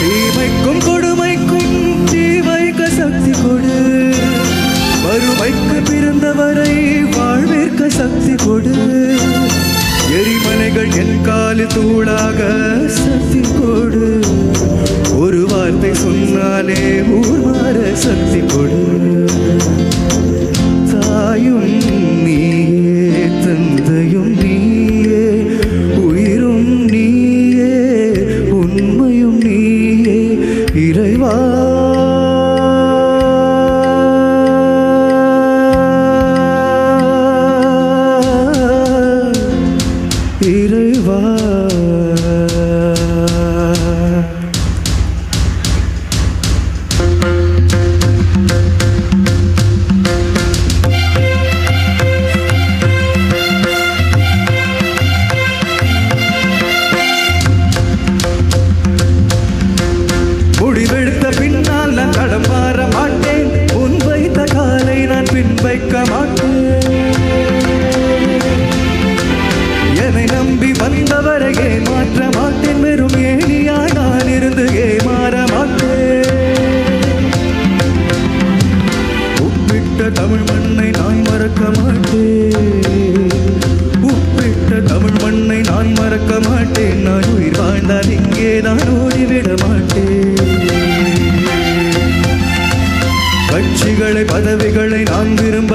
தீமைக்கும் கொடுமைக்கும் தீவைக்க சக்தி கொடு. வறுமைக்கு பிறந்தவரை வாழ்விற்க சக்தி கொடு. எரிமலைகள் என் காலு தூளாக சக்தி கொடு. ஒரு வார்த்தை சொன்னாலே ஊர் மாற சக்தி கொடு. தாயும் அவரை ஏமாற்ற மாட்டேன் வெறும் ஏனியா நான் இருந்து ஏமாற மாட்டேன் உப்பிட்ட தமிழ் மண்ணை நான் மறக்க மாட்டேன் உப்பிட்ட தமிழ் மண்ணை நான் மறக்க மாட்டேன் நான் உயிர் வாழ்ந்தால் இங்கே நான் ஓடிவிட மாட்டேன் கட்சிகளை பதவிகளை நான் விரும்ப